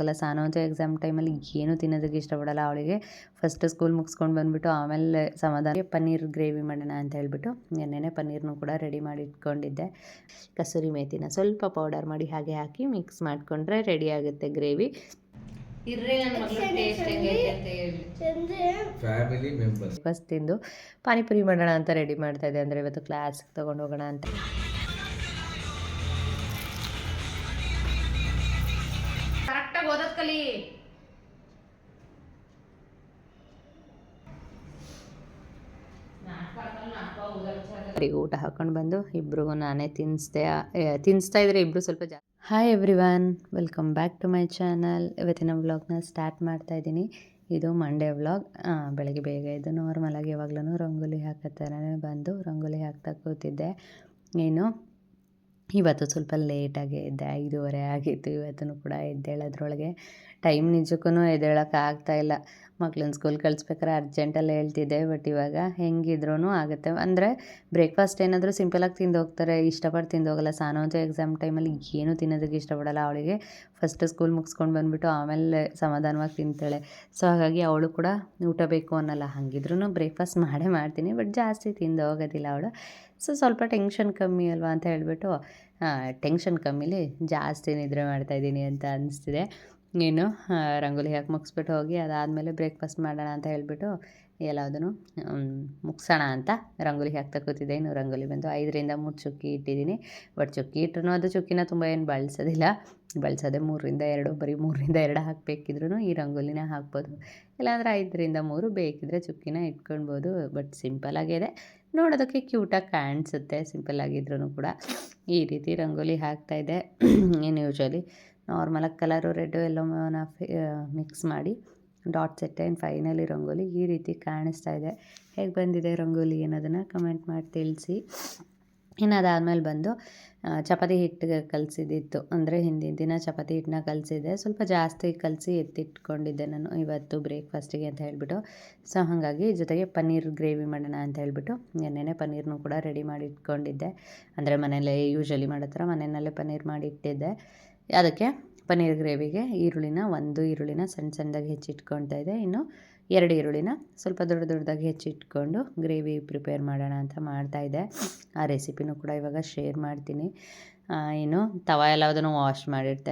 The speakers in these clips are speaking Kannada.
ಹೋಗಲ್ಲ ಸಾನೋಜ ಎಕ್ಸಾಮ್ ಟೈಮಲ್ಲಿ ಏನೂ ತಿನ್ನೋದಕ್ಕೆ ಇಷ್ಟಪಡೋಲ್ಲ ಅವಳಿಗೆ. ಫಸ್ಟ್ ಸ್ಕೂಲ್ ಮುಗಿಸ್ಕೊಂಡು ಬಂದುಬಿಟ್ಟು ಆಮೇಲೆ ಸಮಾಧಾನ. ಪನ್ನೀರ್ ಗ್ರೇವಿ ಮಾಡೋಣ ಅಂತ ಹೇಳ್ಬಿಟ್ಟು ನೆನ್ನೆನೆ ಪನ್ನೀರ್ನೂ ಕೂಡ ರೆಡಿ ಮಾಡಿ ಇಟ್ಕೊಂಡಿದ್ದೆ ಕಸೂರಿ ಮೇಥಿನ ಸ್ವಲ್ಪ ಪೌಡರ್ ಮಾಡಿ ಹಾಗೆ ಹಾಕಿ ಮಿಕ್ಸ್ ಮಾಡಿಕೊಂಡ್ರೆ ರೆಡಿ ಆಗುತ್ತೆ ಗ್ರೇವಿ. ನನ್ನ ಫಸ್ಟ್ ತಿಂದು ಪಾನಿಪುರಿ ಮಾಡೋಣ ಅಂತ ರೆಡಿ ಮಾಡ್ತಾ ಇದೆ ಅಂದರೆ ಇವತ್ತು ಕ್ಲಾಸ್ಗೆ ತೊಗೊಂಡು ಹೋಗೋಣ ಅಂತ. ಊಟ ಹಾಕೊಂಡು ಬಂದು ಇಬ್ರಿಗೂ ನಾನೇ ತಿನ್ನಿಸ್ದೆ ತಿನ್ನಿಸ್ತಾ ಇದ್ರೆ ಇಬ್ಬರು ಸ್ವಲ್ಪ ಜಾಸ್ತಿ hi everyone welcome back to my channel ಇವತ್ತಿನ ವ್ಲಾಗ್ನ ಸ್ಟಾರ್ಟ್ ಮಾಡ್ತಾ ಇದ್ದೀನಿ. ಇದು ಮಂಡೇ ವ್ಲಾಗ್ ಬೆಳಗ್ಗೆ ಬೇಗ ಇದು ನಾರ್ಮಲಾಗಿ ಯಾವಾಗ್ಲೂ ರಂಗೋಲಿ ಹಾಕೋ ಥರನೇ ಬಂದು ರಂಗೋಲಿ ಹಾಕ್ತಾ ಕೂತಿದ್ದೆ. ಏನು ಇವತ್ತು ಸ್ವಲ್ಪ ಲೇಟಾಗೆ ಎದ್ದೆ, ಐದೂವರೆ ಆಗಿತ್ತು ಇವತ್ತೂ ಕೂಡ ಎದ್ದೇಳೋದ್ರೊಳಗೆ ಟೈಮ್ ನಿಜಕ್ಕೂ ಎದ್ದೇಳೋಕೆ ಆಗ್ತಾಯಿಲ್ಲ ಇಲ್ಲ. ಮಕ್ಳನ್ನ ಸ್ಕೂಲ್ ಕಳಿಸ್ಬೇಕಾರೆ ಅರ್ಜೆಂಟಲ್ಲಿ ಹೇಳ್ತಿದ್ದೆ ಬಟ್ ಇವಾಗ ಹೆಂಗಿದ್ರೂ ಆಗುತ್ತೆ. ಅಂದರೆ ಬ್ರೇಕ್ಫಾಸ್ಟ್ ಏನಾದರೂ ಸಿಂಪಲಾಗಿ ತಿಂದು ಹೋಗ್ತಾರೆ ಇಷ್ಟಪಟ್ಟು ತಿಂದು ಹೋಗಲ್ಲ. ಸಾನೋಜ್ ಅಂತೂ ಎಕ್ಸಾಮ್ ಟೈಮಲ್ಲಿ ಏನೂ ತಿನ್ನೋದಕ್ಕೆ ಇಷ್ಟಪಡಲ್ಲ ಅವಳಿಗೆ. ಫಸ್ಟ್ ಸ್ಕೂಲ್ ಮುಗಿಸ್ಕೊಂಡು ಬಂದುಬಿಟ್ಟು ಆಮೇಲೆ ಸಮಾಧಾನವಾಗಿ ತಿಂತಾಳೆ. ಸೊ ಹಾಗಾಗಿ ಅವಳು ಕೂಡ ಊಟ ಬೇಕು ಅನ್ನೋಲ್ಲ. ಹಾಗಿದ್ರೂ ಬ್ರೇಕ್ಫಾಸ್ಟ್ ಮಾಡೇ ಮಾಡ್ತೀನಿ ಬಟ್ ಜಾಸ್ತಿ ತಿಂದು ಹೋಗೋದಿಲ್ಲ ಅವಳು. ಸೊ ಸ್ವಲ್ಪ ಟೆನ್ಷನ್ ಕಮ್ಮಿ ಅಲ್ವಾ ಅಂತ ಹೇಳಿಬಿಟ್ಟು ಟೆನ್ಷನ್ ಕಮ್ಮಿಲಿ ಜಾಸ್ತಿ ನಿದ್ರೆ ಮಾಡ್ತಾಯಿದ್ದೀನಿ ಅಂತ ಅನಿಸ್ತಿದೆ. ಏನು ರಂಗೋಲಿ ಹಾಕಿ ಮುಗಿಸ್ಬಿಟ್ಟು ಹೋಗಿ, ಅದಾದಮೇಲೆ ಬ್ರೇಕ್ಫಾಸ್ಟ್ ಮಾಡೋಣ ಅಂತ ಹೇಳಿಬಿಟ್ಟು ಎಲ್ಲದನ್ನು ಮುಗಿಸೋಣ ಅಂತ ರಂಗೋಲಿ ಹಾಕ್ತಾ ಕೂತಿದ್ದೆ. ಇನ್ನು ರಂಗೋಲಿ ಬಂದು ಐದರಿಂದ ಮೂರು ಚುಕ್ಕಿ ಇಟ್ಟಿದ್ದೀನಿ. ಬಟ್ ಚುಕ್ಕಿ ಇಟ್ಟರು ಅದು ಚುಕ್ಕಿನ ತುಂಬ ಏನು ಬಳಸೋದಿಲ್ಲ. ಬಳಸೋದೆ ಮೂರರಿಂದ ಎರಡು, ಬರೀ ಮೂರರಿಂದ ಎರಡು ಹಾಕಬೇಕಿದ್ರೂ ಈ ರಂಗೋಲಿನ ಹಾಕ್ಬೋದು. ಇಲ್ಲಾಂದ್ರೆ ಐದರಿಂದ ಮೂರು ಬೇಕಿದ್ರೆ ಚುಕ್ಕಿನ ಇಟ್ಕೊಳ್ಬೋದು. ಬಟ್ ಸಿಂಪಲಾಗಿದೆ ನೋಡೋದಕ್ಕೆ ಕ್ಯೂಟಾಗಿ ಕಾಣಿಸುತ್ತೆ ಸಿಂಪಲ್ಲಾಗಿದ್ರೂ ಕೂಡ. ಈ ರೀತಿ ರಂಗೋಲಿ ಹಾಕ್ತಾಯಿದ್ದೆ ಏನು ಯೂಶ್ವಲಿ ನಾರ್ಮಲಾಗಿ ಕಲರು ರೆಡ್ಡು ಎಲ್ಲೋನ ಮಿಕ್ಸ್ ಮಾಡಿ dot set and finally rangoli ಈ ರೀತಿ ಕಾಣಿಸ್ತಾ ಇದೆ. ಹೇಗೆ ಬಂದಿದೆ ರಂಗೋಲಿ ಅನ್ನೋದನ್ನು ಕಮೆಂಟ್ ಮಾಡಿ ತಿಳಿಸಿ. ಇನ್ನು ಅದಾದಮೇಲೆ ಬಂದು ಚಪಾತಿ ಹಿಟ್ಟಿಗೆ ಕಲಸಿದ್ದಿತ್ತು ಅಂದರೆ ಹಿಂದಿನ ದಿನ ಚಪಾತಿ ಹಿಟ್ಟನ್ನ ಕಲಸಿದ್ದೆ ಸ್ವಲ್ಪ ಜಾಸ್ತಿ ಕಲಸಿ ಎತ್ತಿಟ್ಕೊಂಡಿದ್ದೆ ನಾನು ಇವತ್ತು ಬ್ರೇಕ್ಫಾಸ್ಟಿಗೆ ಅಂತ ಹೇಳಿಬಿಟ್ಟು. ಸೊ, ಹಾಗಾಗಿ ಜೊತೆಗೆ ಪನ್ನೀರ್ ಗ್ರೇವಿ ಮಾಡೋಣ ಅಂತ ಹೇಳಿಬಿಟ್ಟು ನೆನೆ ಪನ್ನೀರ್ನು ಕೂಡ ರೆಡಿ ಮಾಡಿ ಇಟ್ಕೊಂಡಿದ್ದೆ ಅಂದರೆ ಮನೆಯಲ್ಲೇ ಯೂಶ್ವಲಿ ಮಾಡೋ ಥರ ಮನೆಯಲ್ಲೇ ಪನ್ನೀರ್ ಮಾಡಿ ಇಟ್ಟಿದ್ದೆ ಅದಕ್ಕೆ ಪನ್ನೀರ್ ಗ್ರೇವಿಗೆ ಈರುಳ್ಳಿನ ಒಂದು ಈರುಳ್ಳಿನ ಸಣ್ಣ ಸಣ್ಣದಾಗಿ ಹೆಚ್ಚಿಟ್ಕೊಳ್ತಾ ಇದೆ ಇನ್ನು ಎರಡು ಈರುಳ್ಳಿನ ಸ್ವಲ್ಪ ದೊಡ್ಡ ದೊಡ್ಡದಾಗಿ ಹೆಚ್ಚಿಟ್ಕೊಂಡು ಗ್ರೇವಿ ಪ್ರಿಪೇರ್ ಮಾಡೋಣ ಅಂತ ಮಾಡ್ತಾಯಿದ್ದೆ ಆ ರೆಸಿಪಿನೂ ಕೂಡ ಇವಾಗ ಶೇರ್ ಮಾಡ್ತೀನಿ. ಏನು ತವ ಎಲ್ಲದನ್ನು ವಾಶ್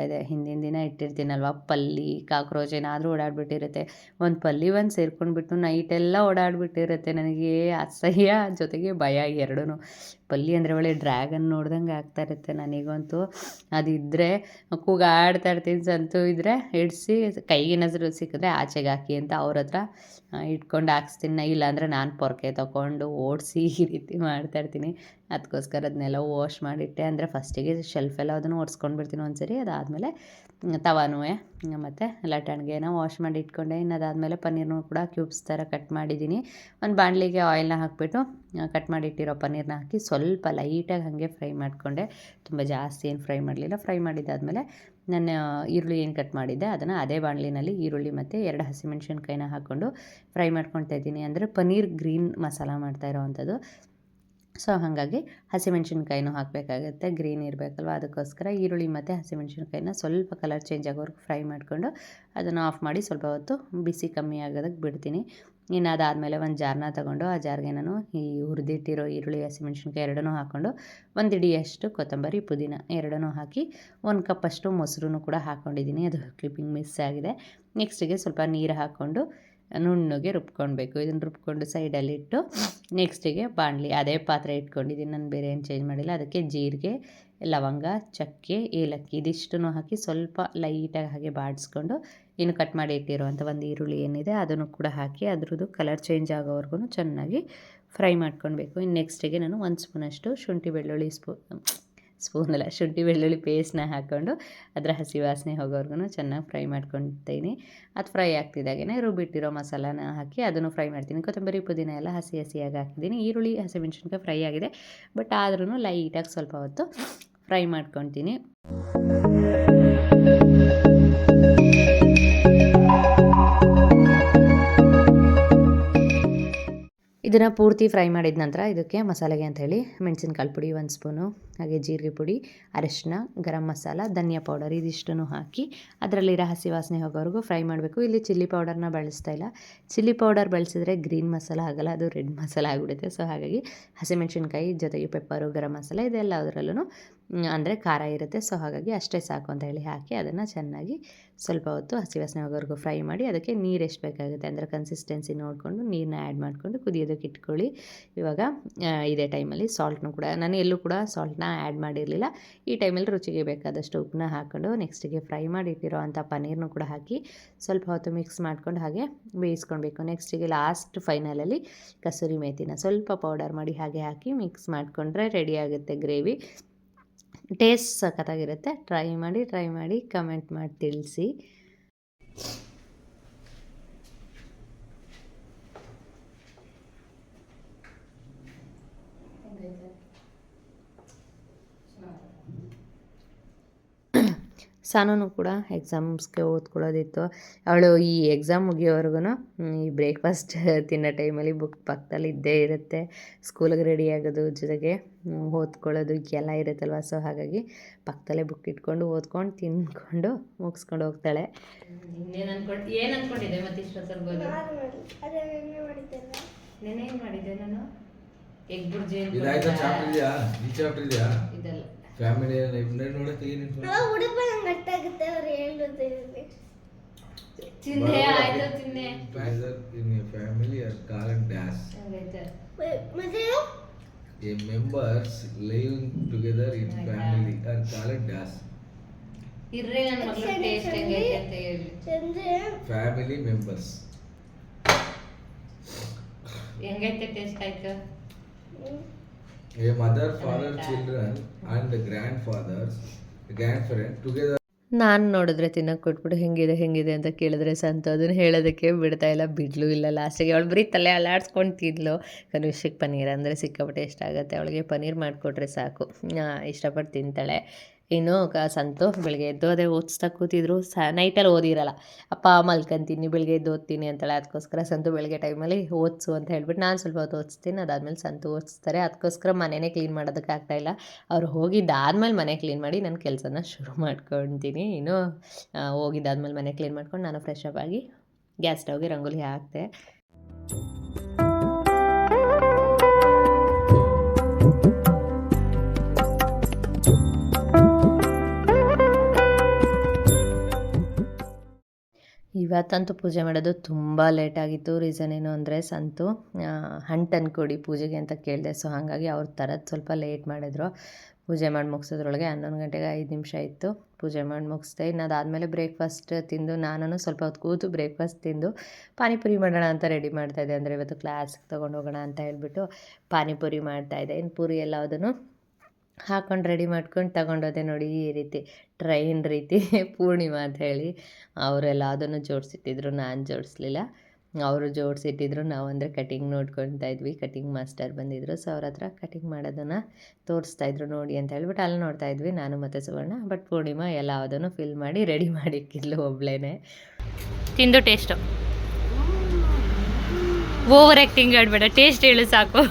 ಇದೆ. ಹಿಂದಿನ ದಿನ ಇಟ್ಟಿರ್ತೀನಲ್ವ? ಪಲ್ಲಿ, ಕಾಕ್ರೋಚ್ ಏನಾದರೂ ಓಡಾಡ್ಬಿಟ್ಟಿರುತ್ತೆ. ಒಂದು ಪಲ್ಲಿ ಒಂದು ಸೇರ್ಕೊಂಡ್ಬಿಟ್ಟು ಎಲ್ಲ ಓಡಾಡ್ಬಿಟ್ಟಿರುತ್ತೆ. ನನಗೆ ಅಸಹ್ಯ, ಜೊತೆಗೆ ಭಯ ಎರಡೂ ಪಲ್ಲಿ ಅಂದರೆ ಒಳ್ಳೆ ಡ್ರ್ಯಾಗನ್ ನೋಡ್ದಂಗೆ ಆಗ್ತಾ ಇರುತ್ತೆ ನನಗಂತೂ. ಅದಿದ್ದರೆ ಕೂಗಾಡ್ತಾ ಇರ್ತೀನಿ ಸಂತು ಇದ್ದರೆ ಕೈಗೆ ಕೈಗೇನಾದರೂ ಸಿಕ್ಕಿದ್ರೆ ಆಚೆಗೆ ಹಾಕಿ ಅಂತ ಅವ್ರ ಹತ್ರ ಇಟ್ಕೊಂಡು ಹಾಕ್ಸ್ತೀನಿ. ಇಲ್ಲಾಂದರೆ ನಾನು ಪೊರಕೆ ತೊಗೊಂಡು ಓಡಿಸಿ ಈ ರೀತಿ ಮಾಡ್ತಾಯಿರ್ತೀನಿ ಅದಕ್ಕೋಸ್ಕರ ಅದನ್ನೆಲ್ಲ ವಾಶ್ ಮಾಡಿಟ್ಟೆ. ಅಂದರೆ ಫಸ್ಟಿಗೆ ಶೆಲ್ಫೆಲ್ಲ ಅದನ್ನು ಒರೆಸ್ಕೊಂಡು ಬಿಡ್ತೀನಿ ಒಂದು ಸರಿ ಅದಾದಮೇಲೆ ತವಾನೂ ಮತ್ತು ಲಟ್ಟಣಿಗೆನ ವಾಶ್ ಮಾಡಿ ಇಟ್ಕೊಂಡೆ. ಇನ್ನು ಅದಾದಮೇಲೆ ಪನ್ನೀರ್ನೂ ಕೂಡ ಕ್ಯೂಬ್ಸ್ ಥರ ಕಟ್ ಮಾಡಿದ್ದೀನಿ. ಒಂದು ಬಾಣಲಿಗೆ ಆಯಿಲ್ನ ಹಾಕಿಬಿಟ್ಟು ಕಟ್ ಮಾಡಿಟ್ಟಿರೋ ಪನ್ನೀರ್ನ ಹಾಕಿ ಸ್ವಲ್ಪ ಲೈಟಾಗಿ ಹಾಗೆ ಫ್ರೈ ಮಾಡಿಕೊಂಡೆ. ತುಂಬ ಜಾಸ್ತಿ ಏನು ಫ್ರೈ ಮಾಡಲಿಲ್ಲ. ಫ್ರೈ ಮಾಡಿದ್ದಾದಮೇಲೆ ನಾನು ಈರುಳ್ಳಿ ಏನು ಕಟ್ ಮಾಡಿದ್ದೆ, ಅದನ್ನು ಅದೇ ಬಾಣಲಿನಲ್ಲಿ ಈರುಳ್ಳಿ ಮತ್ತು ಎರಡು ಹಸಿಮೆಣ್ಸಿನ್ಕಾಯಿನ ಹಾಕ್ಕೊಂಡು ಫ್ರೈ ಮಾಡ್ಕೊತಾ ಇದ್ದೀನಿ. ಅಂದರೆ ಪನ್ನೀರ್ ಗ್ರೀನ್ ಮಸಾಲ ಮಾಡ್ತಾ ಇರೋವಂಥದ್ದು. ಸೊ, ಹಾಗಾಗಿ ಹಸಿಮೆಣ್ಸಿನ್ಕಾಯಿನೂ ಹಾಕಬೇಕಾಗುತ್ತೆ. ಗ್ರೀನ್ ಇರಬೇಕಲ್ವ? ಅದಕ್ಕೋಸ್ಕರ ಈರುಳ್ಳಿ ಮತ್ತು ಹಸಿಮೆಣ್ಸಿನ್ಕಾಯಿನ ಸ್ವಲ್ಪ ಕಲರ್ ಚೇಂಜ್ ಆಗೋವರೆಗೂ ಫ್ರೈ ಮಾಡಿಕೊಂಡು ಅದನ್ನು ಆಫ್ ಮಾಡಿ ಸ್ವಲ್ಪ ಹೊತ್ತು ಬಿಸಿ ಕಮ್ಮಿ ಆಗೋದಕ್ಕೆ ಬಿಡ್ತೀನಿ. ಇನ್ನು ಅದಾದಮೇಲೆ ಒಂದು ಜಾರನ್ನ ತಗೊಂಡು ಆ ಜಾರ್ಗೆ ನಾನು ಈ ಹುರಿದಿಟ್ಟಿರೋ ಈರುಳ್ಳಿ, ಹಸಿಮೆಣ್ಸಿನ್ಕಾಯಿ ಎರಡನ್ನೂ ಹಾಕ್ಕೊಂಡು ಒಂದು ಇಡಿಯಷ್ಟು ಕೊತ್ತಂಬರಿ, ಪುದೀನ ಎರಡನ್ನೂ ಹಾಕಿ ಒಂದು ಕಪ್ಪಷ್ಟು ಮೊಸರು ಕೂಡ ಹಾಕ್ಕೊಂಡಿದ್ದೀನಿ ಅದು ಕ್ಲಿಪ್ಪಿಂಗ್ ಮಿಸ್ ಆಗಿದೆ. ನೆಕ್ಸ್ಟಿಗೆ ಸ್ವಲ್ಪ ನೀರು ಹಾಕ್ಕೊಂಡು ನುಣ್ಣಗೆ ರುಬ್ಕೊಳ್ಬೇಕು. ಇದನ್ನು ರುಬ್ಕೊಂಡು ಸೈಡಲ್ಲಿಟ್ಟು ನೆಕ್ಸ್ಟಿಗೆ ಬಾಣಲಿ ಅದೇ ಪಾತ್ರೆ ಇಟ್ಕೊಂಡಿದ್ದೀನಿ ನಾನು ಬೇರೆ ಏನು ಚೇಂಜ್ ಮಾಡಿಲ್ಲ. ಅದಕ್ಕೆ ಜೀರಿಗೆ, ಲವಂಗ, ಚಕ್ಕೆ, ಏಲಕ್ಕಿ ಇದಿಷ್ಟನ್ನು ಹಾಕಿ ಸ್ವಲ್ಪ ಲೈಟಾಗಿ ಹಾಗೆ ಬಾಡಿಸ್ಕೊಂಡು ಇನ್ನು ಕಟ್ ಮಾಡಿ ಇಟ್ಟಿರುವಂಥ ಒಂದು ಈರುಳ್ಳಿ ಏನಿದೆ ಅದನ್ನು ಕೂಡ ಹಾಕಿ ಅದ್ರದ್ದು ಕಲರ್ ಚೇಂಜ್ ಆಗೋವರೆಗೂ ಚೆನ್ನಾಗಿ ಫ್ರೈ ಮಾಡ್ಕೊಳ್ಬೇಕು. ಇನ್ನು ನೆಕ್ಸ್ಟಿಗೆ ನಾನು ಒಂದು ಸ್ಪೂನಷ್ಟು ಶುಂಠಿ ಬೆಳ್ಳುಳ್ಳಿ ಸ್ಪೂ ಸ್ಪೂನಲ್ಲ ಶುಂಠಿ, ಬೆಳ್ಳುಳ್ಳಿ ಪೇಸ್ಟ್ನ ಹಾಕ್ಕೊಂಡು ಅದರ ಹಸಿ ವಾಸನೆ ಹೋಗೋವರೆಗೂ ಚೆನ್ನಾಗಿ ಫ್ರೈ ಮಾಡ್ಕೊತೀನಿ ಅದು ಫ್ರೈ ಆಗ್ತಿದ್ದಾಗೇ ರುಬ್ಬಿಟ್ಟಿರೋ ಮಸಾಲಾನ ಹಾಕಿ ಅದನ್ನು ಫ್ರೈ ಮಾಡ್ತೀನಿ. ಕೊತ್ತಂಬರಿ ಪುದೀನ ಎಲ್ಲ ಹಸಿ ಹಸಿಯಾಗಿ ಹಾಕಿದ್ದೀನಿ. ಈರುಳ್ಳಿ, ಹಸಿಮೆಣ್ಸಿನ್ಕಾಯಿ ಫ್ರೈ ಆಗಿದೆ. ಬಟ್ ಆದ್ರೂ ಲೈಟಾಗಿ ಸ್ವಲ್ಪ ಹೊತ್ತು ಫ್ರೈ ಮಾಡ್ಕೊತೀನಿ ಇದನ್ನು ಪೂರ್ತಿ ಫ್ರೈ ಮಾಡಿದ ನಂತರ ಇದಕ್ಕೆ ಮಸಾಲೆಗೆ ಅಂತ ಹೇಳಿ ಮೆಣಸಿನ್ಕಾಳು ಪುಡಿ ಒಂದು ಸ್ಪೂನು, ಹಾಗೆ ಜೀರಿಗೆ ಪುಡಿ, ಅರಿಶಿನ, ಗರಂ ಮಸಾಲ, ಧನಿಯಾ ಪೌಡರ್ ಇದಿಷ್ಟನ್ನು ಹಾಕಿ ಅದರಲ್ಲಿರೋ ಹಸಿ ವಾಸನೆ ಹೋಗೋವರೆಗೂ ಫ್ರೈ ಮಾಡಬೇಕು. ಇಲ್ಲಿ ಚಿಲ್ಲಿ ಪೌಡರ್ನ ಬಳಸ್ತಾ ಇಲ್ಲ. ಚಿಲ್ಲಿ ಪೌಡರ್ ಬಳಸಿದ್ರೆ ಗ್ರೀನ್ ಮಸಾಲ ಆಗಲ್ಲ, ಅದು ರೆಡ್ ಮಸಾಲ ಆಗಿಬಿಡುತ್ತೆ. ಸೊ ಹಾಗಾಗಿ ಹಸಿಮೆಣಸಿನ್ಕಾಯಿ ಜೊತೆಗೆ ಪೆಪ್ಪರು, ಗರಂ ಮಸಾಲ ಇದೆಲ್ಲ ಅದರಲ್ಲೂ ಅಂದರೆ ಖಾರ ಇರುತ್ತೆ. ಸೊ, ಹಾಗಾಗಿ ಅಷ್ಟೇ ಸಾಕು ಅಂತ ಹೇಳಿ ಹಾಕಿ ಅದನ್ನು ಚೆನ್ನಾಗಿ ಸ್ವಲ್ಪ ಹೊತ್ತು ಹಸಿ ವಾಸನೆ ಫ್ರೈ ಮಾಡಿ ಅದಕ್ಕೆ ನೀರು ಎಷ್ಟು ಬೇಕಾಗುತ್ತೆ ಅಂದರೆ ಕನ್ಸಿಸ್ಟೆನ್ಸಿ ನೋಡಿಕೊಂಡು ನೀರನ್ನ ಆ್ಯಡ್ ಮಾಡಿಕೊಂಡು ಕುದಿಯೋದಕ್ಕೆ ಇಟ್ಕೊಳ್ಳಿ. ಇವಾಗ ಇದೇ ಟೈಮಲ್ಲಿ ಸಾಲ್ಟ್ನು ಕೂಡ, ನಾನು ಎಲ್ಲೂ ಕೂಡ ಸಾಲ್ಟ್ನ ಆ್ಯಡ್ ಮಾಡಿರಲಿಲ್ಲ. ಈ ಟೈಮಲ್ಲಿ ರುಚಿಗೆ ಬೇಕಾದಷ್ಟು ಉಪ್ಪನ್ನ ಹಾಕ್ಕೊಂಡು ನೆಕ್ಸ್ಟಿಗೆ ಫ್ರೈ ಮಾಡಿ ಇಟ್ಟಿರೋ ಅಂಥ ಪನ್ನೀರ್ನು ಕೂಡ ಹಾಕಿ ಸ್ವಲ್ಪ ಹೊತ್ತು ಮಿಕ್ಸ್ ಮಾಡ್ಕೊಂಡು ಹಾಗೆ ಬೇಯಿಸ್ಕೊಳ್ಬೇಕು. ನೆಕ್ಸ್ಟಿಗೆ ಲಾಸ್ಟ್ ಫೈನಲಲ್ಲಿ ಕಸೂರಿ ಮೇಥಿನ ಸ್ವಲ್ಪ ಪೌಡರ್ ಮಾಡಿ ಹಾಗೆ ಹಾಕಿ ಮಿಕ್ಸ್ ಮಾಡಿಕೊಂಡ್ರೆ ರೆಡಿ ಆಗುತ್ತೆ ಗ್ರೇವಿ ಟೇಸ್ಟ್ ಸಖತ್ತಾಗಿರುತ್ತೆ. ಟ್ರೈ ಮಾಡಿ ಟ್ರೈ ಮಾಡಿ ಕಮೆಂಟ್ ಮಾಡಿ ತಿಳಿಸಿ. ಸಾನೂನು ಕೂಡ ಎಕ್ಸಾಮ್ಸ್ಗೆ ಓದ್ಕೊಳ್ಳೋದಿತ್ತು. ಅವಳು ಈ ಎಕ್ಸಾಮ್ ಮುಗಿಯೋವರೆಗೂ ಈ ಬ್ರೇಕ್ಫಾಸ್ಟ್ ತಿನ್ನೋ ಟೈಮಲ್ಲಿ ಬುಕ್ ಪಕ್ಕದಲ್ಲಿ ಇದ್ದೇ ಇರುತ್ತೆ. ಸ್ಕೂಲಿಗೆ ರೆಡಿ ಆಗೋದು ಜೊತೆಗೆ ಓದ್ಕೊಳ್ಳೋದು ಎಲ್ಲ ಇರುತ್ತಲ್ವ? ಸೊ ಹಾಗಾಗಿ ಪಕ್ಕದಲ್ಲೇ ಬುಕ್ ಇಟ್ಕೊಂಡು ಓದ್ಕೊಂಡು ತಿನ್ಕೊಂಡು ಮುಗಿಸ್ಕೊಂಡು ಹೋಗ್ತಾಳೆ. ಇನ್ನೇನು ಅನ್ಕೊಂಡು ಏನು ಅನ್ಕೊಂಡಿದ್ದೆ ಮತ್ತೆ ನೆನೆ ಏನು ಮಾಡಿದ್ದೆ ನಾನು? ಎಗ್ ಬುರ್ಜಿ ಇದಾಯ್ತಾ? ಚಾಪ್ಟರ್ ಇದೆಯಾ? ಈ ಚಾಪ್ಟರ್ ಇದೆಯಾ? ಇದೆಲ್ಲ. ಫ್ಯಾಮಿಲಿ ನೋಡಕ್ಕೆ ಏನಿತ್ತು ಅವಾಗ ಉಡುಪ ನಂಗೆ ಗಟ್ಟಾಗುತ್ತೆ ಅವ್ರು ಹೇಳೋದು ಇಲ್ಲಿ ಆಯ್ತು ಆಯ್ತು ತಿಂದೆ ಇನ್ ಎ ಫ್ಯಾಮಿಲಿ ಆರ್ ಹಂಗೈತೆ ಮ- ಮತ್ತೆ? A members living together in family are call dash ಇರ್ರಿ ನನ್ನ ಮಗಳ ಟೇಸ್ಟ್ ಹೆಂಗೈತೆ ಅಂತ ಹೇಳಿ. ಚಂದ್ರೆ? ಫ್ಯಾಮಿಲಿ ಮೆಂಬರ್ಸ್ ಹೆಂಗೈತೆ ಟೇಸ್ಟ್ ಆಯ್ತು? A mother father, children, and grandfathers grand friend together ನಾನು ನೋಡಿದ್ರೆ ತಿನ್ನಕ್ಕೆ ಕೊಟ್ಬಿಟ್ಟು ಹೆಂಗಿದೆ ಹೆಂಗಿದೆ ಅಂತ ಕೇಳಿದ್ರೆ ಸಂತ ಅದನ್ನು ಹೇಳೋದಕ್ಕೆ ಬಿಡ್ತಾ ಇಲ್ಲ. ಬಿಡ್ಲು ಇಲ್ಲ. ಲಾಸ್ಟಿಗೆ ಅವಳು ಬರೀ ತಲೆ ಅಲ್ಲಾಡ್ಸ್ಕೊಂಡು ತಿದ್ಲು. ಕನಿಷ್ಠಕ್ಕೆ ಪನ್ನೀರ್ ಅಂದರೆ ಸಿಕ್ಕಾಪಟ್ಟೆ ಇಷ್ಟ ಆಗುತ್ತೆ. ಅವಳಿಗೆ ಪನ್ನೀರ್ ಮಾಡಿಕೊಟ್ರೆ ಸಾಕು. ಇಷ್ಟಪಟ್ಟು ತಿಂತಾಳೆ. ಇನ್ನು ಕ ಸಂತು ಬೆಳಗ್ಗೆ ಎದ್ದು ಅದೇ ಓದಿಸ್ತಾ ಕೂತಿದ್ರು. ಸ ನೈಟಲ್ಲಿ ಓದಿರಲ್ಲ. ಅಪ್ಪ ಮಲ್ಕೊಂತೀನಿ, ಬೆಳಗ್ಗೆ ಎದ್ದು ಓದ್ತೀನಿ ಅಂತೇಳಿ ಅದಕ್ಕೋಸ್ಕರ ಸಂತು ಬೆಳಗ್ಗೆ ಟೈಮಲ್ಲಿ ಓದಿಸು ಅಂತ ಹೇಳ್ಬಿಟ್ಟು ನಾನು ಸ್ವಲ್ಪ ಹೊತ್ತು ಓದಿಸ್ತೀನಿ. ಅದಾದಮೇಲೆ ಸಂತು ಓದಿಸ್ತಾರೆ. ಅದಕ್ಕೋಸ್ಕರ ಮನೆಯೇ ಕ್ಲೀನ್ ಮಾಡೋದಕ್ಕೆ ಆಗ್ತಾಯಿಲ್ಲ ಅವ್ರು ಹೋಗಿದ್ದಾದ್ಮೇಲೆ ಮನೆ ಕ್ಲೀನ್ ಮಾಡಿ ನನ್ನ ಕೆಲಸನ ಶುರು ಮಾಡ್ಕೊತೀನಿ. ಇನ್ನು ಹೋಗಿದ್ದಾದ್ಮೇಲೆ ಮನೆ ಕ್ಲೀನ್ ಮಾಡ್ಕೊಂಡು ನಾನು ಫ್ರೆಶ್ ಅಪ್ ಆಗಿ ಗ್ಯಾಸ್ ಸ್ಟವ್ಗೆ ರಂಗೋಲಿ ಹಾಕ್ತೆ. ಇವತ್ತಂತೂ ಪೂಜೆ ಮಾಡೋದು ತುಂಬ ಲೇಟಾಗಿತ್ತು ರೀಸನ್ ಏನು ಅಂದರೆ ಸಂತು ಹಣ್ಣು ತಂದುಕೊಡಿ ಪೂಜೆಗೆ ಅಂತ ಕೇಳಿದೆ. ಸೊ ಹಾಗಾಗಿ ಅವ್ರು ತರೋದು ಸ್ವಲ್ಪ ಲೇಟ್ ಮಾಡಿದ್ರು. ಪೂಜೆ ಮಾಡಿ ಮುಗಿಸೋದ್ರೊಳಗೆ ಹನ್ನೊಂದು ಗಂಟೆಗೆ ಐದು ನಿಮಿಷ ಇತ್ತು ಪೂಜೆ ಮಾಡಿ ಮುಗಿಸ್ದೆ. ಇನ್ನು ಅದಾದಮೇಲೆ ಬ್ರೇಕ್ಫಾಸ್ಟ್ ತಿಂದು ನಾನು ಸ್ವಲ್ಪ ಹೊತ್ತು ಕೂತು ಬ್ರೇಕ್ಫಾಸ್ಟ್ ತಿಂದು ಪಾನಿಪುರಿ ಮಾಡೋಣ ಅಂತ ರೆಡಿ ಮಾಡ್ತಾಯಿದ್ದೆ ಅಂದರೆ ಇವತ್ತು ಕ್ಲಾಸ್ಗೆ ತೊಗೊಂಡು ಹೋಗೋಣ ಅಂತ ಹೇಳ್ಬಿಟ್ಟು ಪಾನಿಪುರಿ ಮಾಡ್ತಾಯಿದ್ದೆ ಇನ್ನು ಪೂರಿ ಎಲ್ಲದನ್ನು ಹಾಕೊಂಡು ರೆಡಿ ಮಾಡ್ಕೊಂಡು ತಗೊಂಡೋದೆ ನೋಡಿ ಈ ರೀತಿ ಟ್ರೈನ್ ರೀತಿ ಪೂರ್ಣಿಮಾ ಅಂತ ಹೇಳಿ ಅವರೆಲ್ಲ ಅದನ್ನು ಜೋಡಿಸಿಟ್ಟಿದ್ರು, ನಾನು ಜೋಡಿಸ್ಲಿಲ್ಲ. ಅವರು ಜೋಡಿಸಿಟ್ಟಿದ್ರು, ನಾವು ಅಂದರೆ ಕಟಿಂಗ್ ನೋಡ್ಕೊತಾ ಇದ್ವಿ ಕಟಿಂಗ್ ಮಾಸ್ಟರ್ ಬಂದಿದ್ದರು ಸೊ ಅವ್ರ ಹತ್ರ ಕಟಿಂಗ್ ಮಾಡೋದನ್ನು ತೋರಿಸ್ತಾ ಇದ್ರು ನೋಡಿ ಅಂತ ಹೇಳ್ಬಿಟ್ಟು ಅಲ್ಲಿ ನೋಡ್ತಾ ಇದ್ವಿ, ನಾನು ಮತ್ತು ಸುವರ್ಣ ಬಟ್ ಪೂರ್ಣಿಮಾ ಎಲ್ಲ ಅದನ್ನು ಫಿಲ್ ಮಾಡಿ ರೆಡಿ ಮಾಡಿಕ್ಕಿಲ್ಲ ಒಬ್ಳೇನೆ. ತಿಂದು ಟೇಸ್ಟು ಓವರ್ ಆ್ಯಕ್ಟಿಂಗ್ ಆಡಬೇಡ ಟೇಸ್ಟ್ ಹೇಳು ಸಾಕು.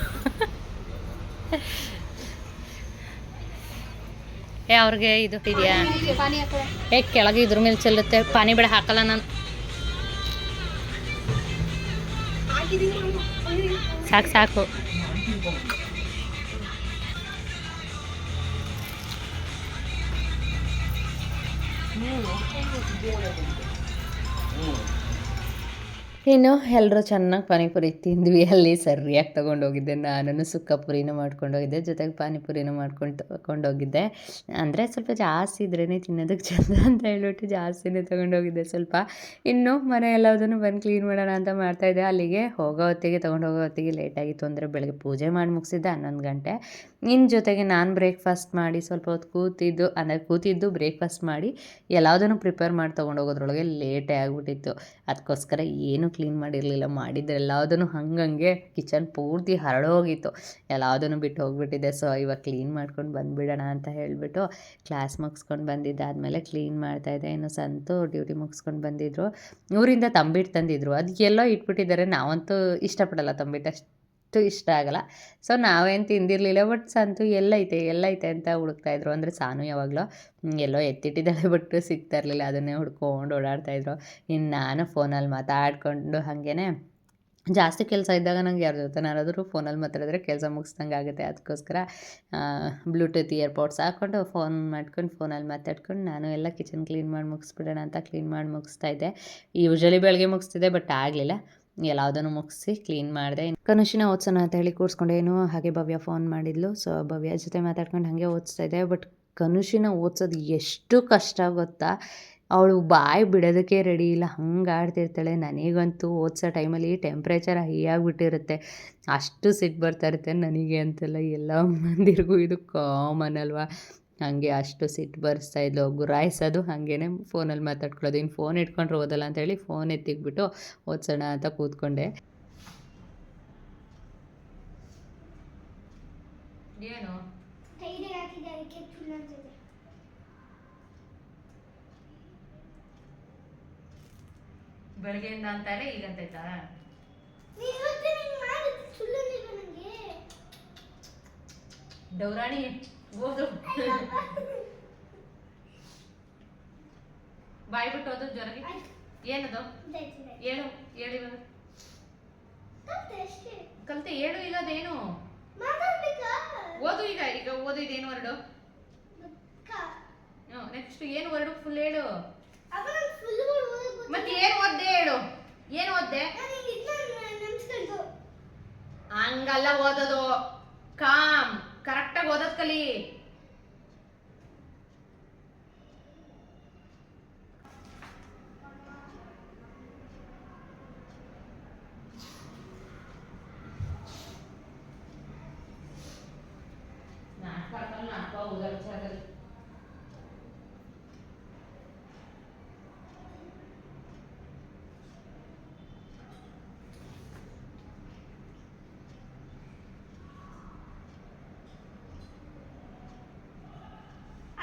ಏ, ಅವ್ರಿಗೆ ಇದು ಇದೆಯಾ ಏ, ಕೆಳಗೆ ಇದ್ರ ಮೇಲೆ ಚೆಲ್ಲುತ್ತೆ. ಪಾನಿ ಬೇಡ ಹಾಕಲ್ಲ ನಾನು. ಸಾಕು ಸಾಕು. ಇನ್ನು ಎಲ್ಲರೂ ಚೆನ್ನಾಗಿ ಪಾನಿಪುರಿ ತಿಂದ್ವಿ. ಅಲ್ಲಿ ಸರಿಯಾಗಿ ತೊಗೊಂಡೋಗಿದ್ದೆ. ನಾನು ಸುಕ್ಕ ಪುರಿನೂ ಮಾಡ್ಕೊಂಡೋಗಿದ್ದೆ. ಜೊತೆಗೆ ಪಾನಿಪುರಿನೂ ಮಾಡ್ಕೊಂಡು ತೊಗೊಂಡೋಗಿದ್ದೆ. ಅಂದರೆ ಸ್ವಲ್ಪ ಜಾಸ್ತಿ ಇದ್ರೇ ತಿನ್ನೋದಕ್ಕೆ ಚೆಂದ ಅಂತ ಹೇಳ್ಬಿಟ್ಟು ಜಾಸ್ತಿನೇ ತೊಗೊಂಡೋಗಿದ್ದೆ ಸ್ವಲ್ಪ. ಇನ್ನು ಮನೆ ಎಲ್ಲದನ್ನು ಬಂದು ಕ್ಲೀನ್ ಮಾಡೋಣ ಅಂತ ಮಾಡ್ತಾಯಿದ್ದೆ ಅಲ್ಲಿಗೆ ಹೋಗೋ ಹೊತ್ತಿಗೆ ತೊಗೊಂಡೋಗೋ ಹೊತ್ತಿಗೆ ಲೇಟಾಗಿತ್ತು ಅಂದರೆ ಬೆಳಗ್ಗೆ ಪೂಜೆ ಮಾಡಿ ಮುಗಿಸಿದ್ದೆ ಹನ್ನೊಂದು ಗಂಟೆ. ಇನ್ನು ಜೊತೆಗೆ ನಾನು ಬ್ರೇಕ್ಫಾಸ್ಟ್ ಮಾಡಿ ಸ್ವಲ್ಪ ಹೊತ್ತು ಕೂತಿದ್ದು, ಅಂದರೆ ಕೂತಿದ್ದು ಬ್ರೇಕ್ಫಾಸ್ಟ್ ಮಾಡಿ ಎಲ್ಲದನ್ನು ಪ್ರಿಪೇರ್ ಮಾಡಿ ತೊಗೊಂಡೋಗೋದ್ರೊಳಗೆ ಲೇಟೇ ಆಗಿಬಿಟ್ಟಿತ್ತು. ಅದಕ್ಕೋಸ್ಕರ ಏನೂ ಕ್ಲೀನ್ ಮಾಡಿರಲಿಲ್ಲ. ಮಾಡಿದ್ರೆ ಎಲ್ಲದನ್ನು ಹಂಗಂಗೆ ಕಿಚನ್ ಪೂರ್ತಿ ಹರಡೋಗಿತ್ತು ಎಲ್ಲದನ್ನು ಬಿಟ್ಟು ಹೋಗಿಬಿಟ್ಟಿದೆ. ಸೊ ಇವಾಗ ಕ್ಲೀನ್ ಮಾಡ್ಕೊಂಡು ಬಂದುಬಿಡೋಣ ಅಂತ ಹೇಳಿಬಿಟ್ಟು ಕ್ಲಾಸ್ ಮುಗಿಸ್ಕೊಂಡು ಬಂದಿದ್ದಾದಮೇಲೆ ಕ್ಲೀನ್ ಮಾಡ್ತಾಯಿದ್ದೆ ಇನ್ನು ಸಂತು ಡ್ಯೂಟಿ ಮುಗಿಸ್ಕೊಂಡು ಬಂದಿದ್ರು. ಊರಿಂದ ತಂಬಿಟ್ಟು ತಂದಿದ್ರು. ಅದು ಎಲ್ಲೋ ಇಟ್ಬಿಟ್ಟಿದ್ದಾರೆ. ನಾವಂತೂ ಇಷ್ಟಪಡಲ್ಲ ತಂಬಿಟ್ಟು ಅಷ್ಟು. ಅಷ್ಟು ಇಷ್ಟ ಆಗಲ್ಲ. ಸೊ ನಾವೇನು ತಿಂದಿರಲಿಲ್ಲ ಬಟ್ ಸಂತು ಎಲ್ಲೈತೆ ಎಲ್ಲೈತೆ ಅಂತ ಹುಡುಕ್ತಾಯಿದ್ರು ಅಂದರೆ ಸಾನು ಯಾವಾಗಲೂ ಎಲ್ಲೋ ಎತ್ತಿಟ್ಟಿದ್ದಾಳೆ ಬಟ್ ಸಿಗ್ತಾ ಇರಲಿಲ್ಲ. ಅದನ್ನೇ ಹುಡ್ಕೊಂಡು ಓಡಾಡ್ತಾಯಿದ್ರು ಇನ್ನು ನಾನು ಫೋನಲ್ಲಿ ಮಾತಾಡ್ಕೊಂಡು ಹಾಗೇ ಜಾಸ್ತಿ ಕೆಲಸ ಇದ್ದಾಗ ನಂಗೆ ಯಾರ ಜೊತೆನಾರಾದರೂ ಫೋನಲ್ಲಿ ಮಾತಾಡಿದ್ರೆ ಕೆಲಸ ಮುಗಿಸ್ದಂಗೆ ಆಗುತ್ತೆ. ಅದಕ್ಕೋಸ್ಕರ ಬ್ಲೂಟೂತ್ ಇಯರ್ಪೋಡ್ಸ್ ಹಾಕ್ಕೊಂಡು ಫೋನ್ ಮಾಡ್ಕೊಂಡು ಫೋನಲ್ಲಿ ಮಾತಾಡ್ಕೊಂಡು ನಾನು ಎಲ್ಲ ಕಿಚನ್ ಕ್ಲೀನ್ ಮಾಡಿ ಮುಗಿಸ್ಬಿಡೋಣ ಅಂತ ಕ್ಲೀನ್ ಮಾಡಿ ಮುಗಿಸ್ತಾ ಇದ್ದೆ. ಯೂಶ್ವಲಿ ಬೆಳಗ್ಗೆ ಮುಗಿಸ್ತಿದ್ದೆ ಬಟ್ ಆಗಲಿಲ್ಲ. ಎಲ್ಲದನ್ನು ಮುಗಿಸಿ ಕ್ಲೀನ್ ಮಾಡಿದೆ. ಕನುಷಿನ ಓದ್ಸೋಣ ಅಂತ ಹೇಳಿ ಕೂರಿಸ್ಕೊಂಡೇನು, ಹಾಗೆ ಭವ್ಯ ಫೋನ್ ಮಾಡಿದ್ಲು. ಸೊ ಭವ್ಯ ಜೊತೆ ಮಾತಾಡ್ಕೊಂಡು ಹಾಗೆ ಓದಿಸ್ತಾ ಇದ್ದೆ. ಬಟ್ ಕನುಷಿನ ಓದ್ಸೋದು ಎಷ್ಟು ಕಷ್ಟ ಗೊತ್ತಾ? ಅವಳು ಬಾಯಿ ಬಿಡೋದಕ್ಕೆ ರೆಡಿ ಇಲ್ಲ. ಹಂಗೆ ಆಡ್ತಿರ್ತಾಳೆ. ನನಗಂತೂ ಓದ್ಸೋ ಟೈಮಲ್ಲಿ ಟೆಂಪ್ರೇಚರ್ ಹೈ ಆಗಿಬಿಟ್ಟಿರುತ್ತೆ. ಅಷ್ಟು ಸಿಟ್ಟು ಬರ್ತಾ ಇರುತ್ತೆ ನನಗೆ ಅಂತೆಲ್ಲ ಎಲ್ಲ ಮಂದಿರಿಗೂ ಇದು ಕಾಮನ್ ಅಲ್ವಾ? ಹಾಗೆ ಅಷ್ಟು ಸಿಟ್ಟು ಬರ್ಸ್ತಾ ಇದ್ಲು ಗುರಾಯಿಸೋದು ಹಾಗೇನೆ ಫೋನಲ್ಲಿ ಮಾತಾಡ್ಕೊಳ್ಳೋದು. ಇನ್ನು ಫೋನ್ ಇಟ್ಕೊಂಡ್ರೆ ಓದಲ್ಲ ಅಂತೇಳಿ ಫೋನ್ ಎತ್ತಿಕ್ಬಿಟ್ಟು ಓದ್ಸೋಣ ಅಂತ ಕೂತ್ಕೊಂಡೆ. ಏನು? ಬೆಳಗ್ಗೆಯಿಂದ ಅಂತಾರೆ ಈಗ ಅಂತೈತಾ ಡೌರಾಣಿ. ಬಾಯ್ ಬಿಟ್ಟು ಹೋದ ಜ್ವರಗೆ ಏನದು? ಹೇಳು ಹೇಳಿ ಬಂದು ಕಲ್ತೆ ಹೇಳು ಈಗ ಅದೇನು ಓದು ಈಗ ಈಗ ಓದು ಇದೇನು ವರ್ಡು? ನೆಕ್ಸ್ಟ್ ಏನು ವರ್ಡು? ಫುಲ್ ಹೇಳು ಮತ್ತೆ ಏನು ಓದ್ದೆ ಹೇಳು? ಏನು ಓದ್ದೆ? ಹಂಗಲ್ಲ ಓದೋದು. ಕಾಮ್. ಕರೆಕ್ಟಾಗಿ ಓದೋದ್ ಕಲಿ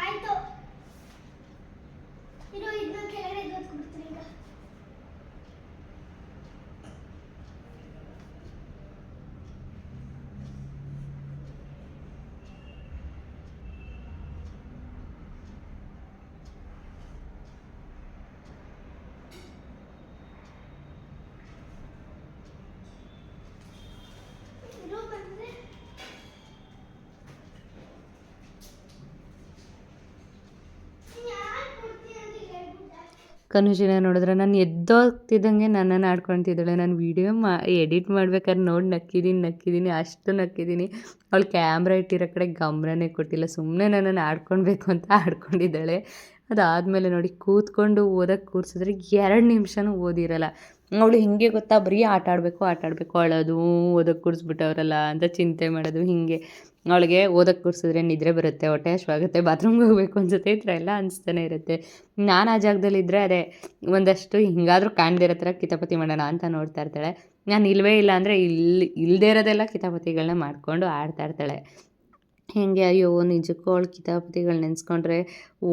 ಆಯ್ತು ಇರೋ ಇದನ್ನ ಕೆಳಗಡೆ ಓದ್ಕೊಡ್ತೀನಿ ಈಗ ಇರೋ ಬಂದ್ರೆ ಯಾರು ಕೊಡ್ತೀನಿ ಅಂತ ಹೇಳ್ಬಿಟ್ಟ ಕನುಷಿನ ನೋಡಿದ್ರೆ ನಾನು ಎದ್ದೋಗ್ತಿದ್ದಂಗೆ ನನ್ನನ್ನು ಆಡ್ಕೊತಿದ್ದಾಳೆ ನಾನು ವೀಡಿಯೋ ಮಾ ಎಡಿಟ್ ಮಾಡ್ಬೇಕಾದ್ರೆ ನೋಡಿ ನಕ್ಕಿದ್ದೀನಿ ನಕ್ಕಿದ್ದೀನಿ ಅಷ್ಟು ನಕ್ಕಿದ್ದೀನಿ ಅವಳು ಕ್ಯಾಮ್ರಾ ಇಟ್ಟಿರೋ ಕಡೆ ಗಮನನೇ ಕೊಟ್ಟಿಲ್ಲ. ಸುಮ್ಮನೆ ನನ್ನನ್ನು ಆಡ್ಕೊಳ್ಬೇಕು ಅಂತ ಆಡ್ಕೊಂಡಿದ್ದಾಳೆ. ಅದಾದಮೇಲೆ ನೋಡಿ ಕೂತ್ಕೊಂಡು ಓದಕ್ಕೆ ಕೂರಿಸಿದ್ರೆ ಎರಡು ನಿಮಿಷನೂ ಓದಿರಲ್ಲ. ಅವಳು ಹಿಂಗೆ ಗೊತ್ತಾ ಬರೀ ಆಟ ಆಡಬೇಕು ಆಟ ಆಡಬೇಕು. ಅಳೋದು ಓದಕ್ಕೆ ಕೂರಿಸ್ಬಿಟ್ಟವ್ರಲ್ಲ ಅಂತ ಚಿಂತೆ ಮಾಡೋದು ಹೀಗೆ. ಅವಳಿಗೆ ಓದಕ್ಕೆ ಕೂರಿಸಿದ್ರೆ ನಿದ್ರೆ ಬರುತ್ತೆ, ಹೊಟ್ಟೆ ಹಶ್ವಾಗುತ್ತೆ ಬಾತ್ರೂಮ್ಗೆ ಹೋಗ್ಬೇಕು ಅನ್ಸುತ್ತೆ. ಈ ಥರ ಎಲ್ಲ ಅನಿಸ್ತಾನೆ ಇರುತ್ತೆ. ನಾನು ಆ ಜಾಗದಲ್ಲಿದ್ದರೆ ಅದೇ ಒಂದಷ್ಟು ಹಿಂಗಾದರೂ ಕಾಣ್ದಿರೋ ಥರ ಕಿತಾಪತಿ ಮಾಡೋಣ ಅಂತ ನೋಡ್ತಾ ಇರ್ತಾಳೆ. ನಾನು ಇಲ್ಲವೇ ಇಲ್ಲ ಅಂದರೆ ಇಲ್ಲಿ ಇಲ್ಲದೇ ಇರೋದೆಲ್ಲ ಕಿತಾಪತಿಗಳನ್ನ ಮಾಡಿಕೊಂಡು ಆಡ್ತಾ ಇರ್ತಾಳೆ. ಹಿಂಗೆ, ಅಯ್ಯೋ, ನಿಜಕ್ಕೂ ಅವಳು ಕಿತಾಪತಿಗಳು ನೆನೆಸ್ಕೊಂಡ್ರೆ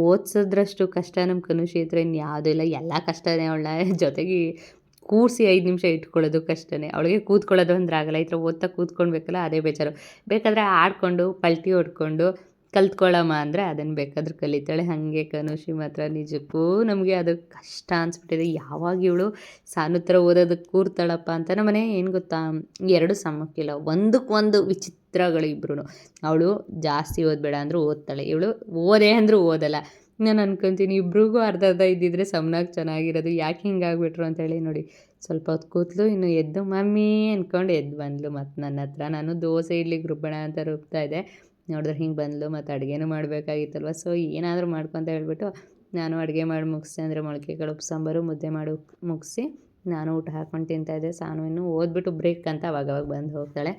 ಓದಿಸೋದ್ರಷ್ಟು ಕಷ್ಟ ನಮ್ಮ ಕನುಷಿ ಇದ್ರೆ ಇನ್ನು ಯಾವುದೂ ಇಲ್ಲ. ಎಲ್ಲ ಕಷ್ಟನೇ ಅವಳ ಜೊತೆಗೆ ಕೂರಿಸಿ ಐದು ನಿಮಿಷ ಇಟ್ಕೊಳ್ಳೋದು ಕಷ್ಟನೇ. ಅವಳಿಗೆ ಕೂತ್ಕೊಳ್ಳೋದು ಅಂದ್ರೆ ಆಗಲ್ಲ. ಈ ಥರ ಓದ್ತಾ ಕೂತ್ಕೊಳ್ಬೇಕಲ್ಲ, ಅದೇ ಬೇಜಾರು. ಬೇಕಾದರೆ ಆಡಿಕೊಂಡು, ಪಲ್ಟಿ ಹೊಡ್ಕೊಂಡು ಕಲ್ತ್ಕೊಳ್ಳಮ್ಮ ಅಂದರೆ ಅದನ್ನು ಬೇಕಾದ್ರೂ ಕಲಿತಾಳೆ. ಹಾಗೆ ಕನುಷಿ ಮಾತ್ರ ನಿಜಕ್ಕೂ ನಮಗೆ ಅದು ಕಷ್ಟ ಅನ್ಸ್ಬಿಟ್ಟಿದೆ. ಯಾವಾಗ ಇವಳು ಸಾನು ಥರ ಓದೋದಕ್ಕೆ ಕೂರ್ತಾಳಪ್ಪ ಅಂತ ನಮ್ಮನೆ ಏನು ಗೊತ್ತಾ? ಎರಡು ಸಮಕ್ಕಿಲ್ಲ. ಒಂದಕ್ಕೊಂದು ವಿಚಿತ್ರಗಳು ಇಬ್ಬರು ಅವಳು ಜಾಸ್ತಿ ಓದಬೇಡ ಅಂದರೂ ಓದ್ತಾಳೆ. ಇವಳು ಓದೇ ಅಂದರೂ ಓದಲ್ಲ. ನಾನು ಅನ್ಕೊತೀನಿ. ಇಬ್ರಿಗೂ ಅರ್ಧ ಅರ್ಧ ಇದ್ದಿದ್ರೆ ಸಮನಾಗಿ ಚೆನ್ನಾಗಿರೋದು. ಯಾಕೆ ಹಿಂಗಾಗ್ಬಿಟ್ರು ಅಂತೇಳಿ ನೋಡಿ. ಸ್ವಲ್ಪ ಹೊತ್ತು ಕೂತ್ಲು, ಇನ್ನು ಎದ್ದು ಮಮ್ಮಿ ಅಂದ್ಕೊಂಡು ಎದ್ದು ಬಂದ್ಲು ಮತ್ತು ನನ್ನ ಹತ್ರ. ನಾನು ದೋಸೆ ಇಡ್ಲಿ ರುಬ್ಬಣ ಅಂತ ರುಬ್ತಾ ಇದ್ದೆ. ನೋಡಿದ್ರೆ ಹಿಂಗೆ ಬಂದ್ಲು ಮತ್ತು ಅಡುಗೆನೂ ಮಾಡಬೇಕಾಗಿತ್ತಲ್ವ. ಸೊ ಏನಾದರೂ ಮಾಡ್ಕೊಂತ ಹೇಳ್ಬಿಟ್ಟು ನಾನು ಅಡುಗೆ ಮಾಡಿ ಮುಗಿಸಿ ಅಂದರೆ ಮೊಳಕೆ ಕಾಳು ಉಪ್ಪು ಸಾಂಬಾರು, ಮುದ್ದೆ ಮಾಡಿ ಮುಗಿಸಿ ನಾನು ಊಟ ಹಾಕ್ಕೊಂಡು ತಿಂತಾಯಿದ್ದೆ ಸಾನು ಇನ್ನು ಓದ್ಬಿಟ್ಟು ಬ್ರೇಕ್ ಅಂತ ಅವಾಗವಾಗ ಬಂದು ಹೋಗ್ತಾಳೆ.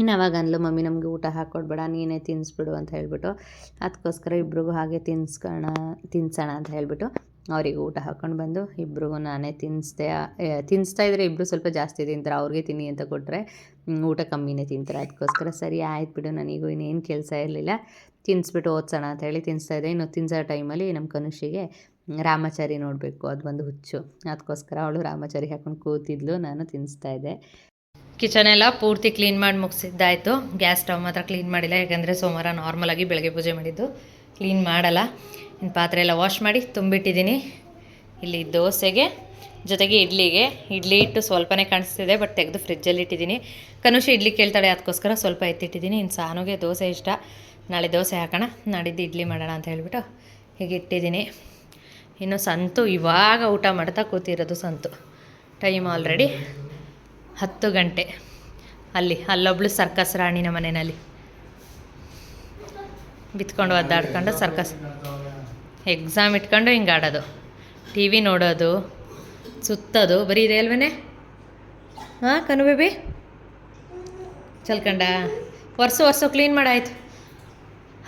ಇನ್ನು ಅವಾಗ ಅಂದ್ಲು, ಮಮ್ಮಿ, ನಮಗೆ ಊಟ ಹಾಕ್ಕೊಡ್ಬೇಡ ನೀನೇ ತಿನ್ನಿಸ್ಬಿಡು ಅಂತ ಹೇಳ್ಬಿಟ್ಟು ಅದಕ್ಕೋಸ್ಕರ ಇಬ್ರಿಗೂ ಹಾಗೆ ತಿನ್ಸ್ಕೋಣ, ತಿನ್ಸೋಣ ಅಂತ ಹೇಳ್ಬಿಟ್ಟು ಅವರಿಗೆ ಊಟ ಹಾಕ್ಕೊಂಡು ಬಂದು, ಇಬ್ರಿಗೂ ನಾನೇ ತಿನ್ನಿಸ್ದೆ ತಿನ್ನಿಸ್ತಾ ಇದ್ದರೆ ಇಬ್ಬರು ಸ್ವಲ್ಪ ಜಾಸ್ತಿ ತಿಂತಾರೆ, ಅವ್ರಿಗೆ ತಿನ್ನಿ ಅಂತ ಕೊಟ್ಟರೆ ಊಟ ಕಮ್ಮಿನೇ ತಿಂತಾರೆ. ಅದಕ್ಕೋಸ್ಕರ ಸರಿ, ಆಯ್ತು ಬಿಡು ನನಗೂ ಇನ್ನೇನು ಕೆಲಸ ಇರಲಿಲ್ಲ ತಿನ್ನಿಸ್ಬಿಟ್ಟು ಓದ್ಸೋಣ ಅಂತ ಹೇಳಿ ತಿನ್ನಿಸ್ತಾ ಇದ್ದೆ. ಇನ್ನು ತಿನ್ಸೋ ಟೈಮಲ್ಲಿ ನಮ್ಮ ಕನುಷಿಗೆ ರಾಮಾಚಾರಿ ನೋಡಬೇಕು, ಅದು ಒಂದು ಹುಚ್ಚು. ಅದಕ್ಕೋಸ್ಕರ ಅವಳು ರಾಮಾಚಾರಿ ಹಾಕೊಂಡು ಕೂತಿದ್ಲು, ನಾನು ತಿನ್ನಿಸ್ತಾ ಇದ್ದೆ. ಕಿಚನ್ ಎಲ್ಲ ಪೂರ್ತಿ ಕ್ಲೀನ್ ಮಾಡಿ ಮುಗಿಸಿದ್ದಾಯಿತು. ಗ್ಯಾಸ್ ಸ್ಟವ್ ಮಾತ್ರ ಕ್ಲೀನ್ ಮಾಡಿಲ್ಲ, ಯಾಕಂದರೆ ಸೋಮವಾರ ನಾರ್ಮಲಾಗಿ ಬೆಳಗ್ಗೆ ಪೂಜೆ ಮಾಡಿದ್ದು. ಕ್ಲೀನ್ ಮಾಡಲ್ಲ. ಇನ್ನು ಪಾತ್ರೆ ಎಲ್ಲ ವಾಶ್ ಮಾಡಿ ತುಂಬಿಟ್ಟಿದ್ದೀನಿ. ಇಲ್ಲಿ ದೋಸೆಗೆ, ಜೊತೆಗೆ ಇಡ್ಲಿಗೆ. ಇಡ್ಲಿ ಇಟ್ಟು ಸ್ವಲ್ಪನೇ ಕಾಣಿಸ್ತಿದೆ ಬಟ್ ತೆಗೆದು ಫ್ರಿಜ್ಜಲ್ಲಿ ಇಟ್ಟಿದ್ದೀನಿ. ಕನುಷಿ ಇಡ್ಲಿ ಕೇಳ್ತಾಳೆ, ಅದಕ್ಕೋಸ್ಕರ ಸ್ವಲ್ಪ ಎತ್ತಿಟ್ಟಿದ್ದೀನಿ. ಇನ್ನು ಸಾನುಗೆ ದೋಸೆ ಇಷ್ಟ. ನಾಳೆ ದೋಸೆ ಹಾಕೋಣ. ನಾಡಿದ್ದು ಇಡ್ಲಿ ಮಾಡೋಣ ಅಂತ ಹೇಳಿಬಿಟ್ಟು ಹೀಗೆ ಇಟ್ಟಿದ್ದೀನಿ ಇನ್ನು ಸಂತು ಇವಾಗ ಊಟ ಮಾಡ್ತಾ ಕೂತಿರೋದು ಸಂತು. ಟೈಮ್ ಆಲ್ರೆಡಿ ಹತ್ತು ಗಂಟೆ. ಅಲ್ಲಿ, ಅಲ್ಲೊಬ್ಳು ಸರ್ಕಸ್ ರಾಣಿ ನಮ್ಮ ಮನೆಯಲ್ಲಿ. ಬಿತ್ಕೊಂಡು ಒದ್ದಾಡ್ಕೊಂಡು ಸರ್ಕಸ್. ಎಕ್ಸಾಮ್ ಇಟ್ಕೊಂಡು ಹಿಂಗೆ ಆಡೋದು. ಟಿ ವಿ ನೋಡೋದು, ಸುತ್ತೋದು. ಬರೀ ಇದೆ ಅಲ್ವೇ ಹಾಂ, ಕನು ಬೇಬಿ? ಚಲ್ಕಂಡ ವರ್ಷ ವರ್ಷ ಕ್ಲೀನ್ ಮಾಡಾಯ್ತು.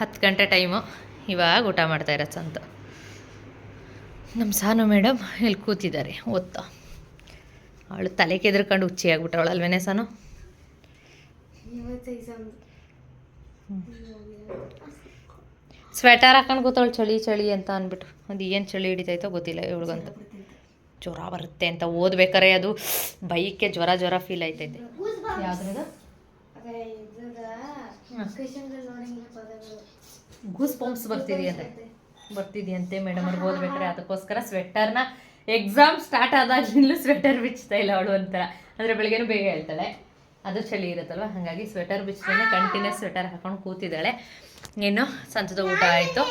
ಹತ್ತು ಗಂಟೆ ಟೈಮು. ಇವಾಗ ಊಟ ಮಾಡ್ತಾ ಸಂತು. ನಮ್ಮ ಸಾನು ಮೇಡಮ್, ಇಲ್ಲಿ ಕೂತಿದ್ದಾರೆ. ಓದ್ತಾ. ಅವಳು ತಲೆ ಕೆದ್ರಕೊಂಡು ಹುಚ್ಚಿ ಆಗ್ಬಿಟ್ಟವಳು ಅಲ್ವೇನೆ ಸಾನು? ಸ್ವೆಟರ್ ಹಾಕೊಂಡು ಕೂತವಳು ಚಳಿ ಚಳಿ ಅಂತ ಅಂದ್ಬಿಟ್ಟು. ಅದು ಏನು ಚಳಿ ಹಿಡಿತೈತೋ ಗೊತ್ತಿಲ್ಲ ಇವಳಿಗಂತ. ಜ್ವರ ಬರುತ್ತೆ ಅಂತ ಓದ್ಬೇಕಾರೆ ಅದು. ಬೈಕ್ಕೆ ಜ್ವರ ಜ್ವರ ಫೀಲ್ ಆಯ್ತೈತೆ. ಗೂಸ್ ಪಂಪ್ಸ್ ಬರ್ತಿದೆಯಂತೆ. ಬರ್ತಿದೆಯಂತೆ ಮೇಡಮ್ ಅವ್ರಿಗೆ ಓದ್ಬೇಕಾರೆ. ಅದಕ್ಕೋಸ್ಕರ ಸ್ವೆಟರ್ನ ಎಕ್ಸಾಮ್ ಸ್ಟಾರ್ಟ್ ಆದಾಗ್ಲಿಂದಲೂ ಸ್ವೆಟರ್ ಬಿಚ್ತಾ ಇಲ್ಲ ಅವಳು ಒಂಥರ. ಅಂದರೆ ಬೆಳಗ್ಗೆನೂ ಬೇಗ ಹೇಳ್ತಾಳೆ. ಅದು ಚಳಿ ಇರುತ್ತಲ್ವ? ಹಾಗಾಗಿ ಸ್ವೆಟರ್ ಬಿಚ್ಚಿದ್ರೆ ಕಂಟಿನ್ಯೂಸ್ ಸ್ವೆಟರ್ ಹಾಕೊಂಡು ಕೂತಿದ್ದಾಳೆ. ಇನ್ನು ಸಂತದ ಊಟ ಆಯಿತು.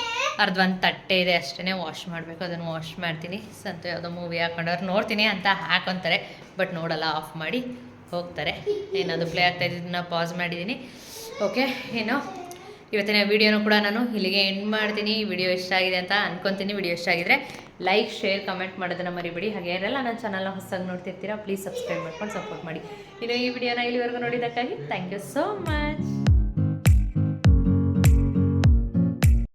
ಅರ್ಧ ಒಂದು ತಟ್ಟೆ ಇದೆ ಅಷ್ಟೇ ವಾಶ್ ಮಾಡಬೇಕು. ಅದನ್ನು ವಾಶ್ ಮಾಡ್ತೀನಿ. ಸಂತ ಯಾವುದೋ ಮೂವಿ ಹಾಕೊಂಡವ್ರು ನೋಡ್ತೀನಿ ಅಂತ ಹಾಕೊತಾರೆ. ಬಟ್ ನೋಡಲ್ಲ ಆಫ್ ಮಾಡಿ ಹೋಗ್ತಾರೆ. ಏನದು ಪ್ಲೇ ಆಗ್ತಾ ಇದ್ದಿದ್ದನ್ನ ಪಾಸ್ ಮಾಡಿದ್ದೀನಿ ಓಕೆ ಏನು ಇವತ್ತಿನ ವೀಡಿಯೋನೂ ಕೂಡ ನಾನು ಇಲ್ಲಿಗೆ ಎಂಡ್ ಮಾಡ್ತೀನಿ. ವಿಡಿಯೋ ಇಷ್ಟ ಆಗಿದೆ ಅಂತ ಅನ್ಕೊತೀನಿ. ವಿಡಿಯೋ ಇಷ್ಟ ಆಗಿದ್ರೆ ಲೈಕ್ ಶೇರ್ ಕಮೆಂಟ್ ಮಾಡೋದನ್ನ ಮರಿಬೇಡಿ. ಹಾಗೆ ಯಾರೆಲ್ಲ ನನ್ನ ಚಾನಲ್ನ ಹೊಸದಾಗಿ ನೋಡ್ತಿರ್ತೀರಾ ಪ್ಲೀಸ್ ಸಬ್ಸ್ಕ್ರೈಬ್ ಮಾಡ್ಕೊಂಡು ಸಪೋರ್ಟ್ ಮಾಡಿ. ಇನ್ನು ಈ ವಿಡಿಯೋನ ಇಲ್ಲಿವರೆಗೂ ನೋಡಿದ್ದಕ್ಕಾಗಿ ಥ್ಯಾಂಕ್ ಯು ಸೋ ಮಚ್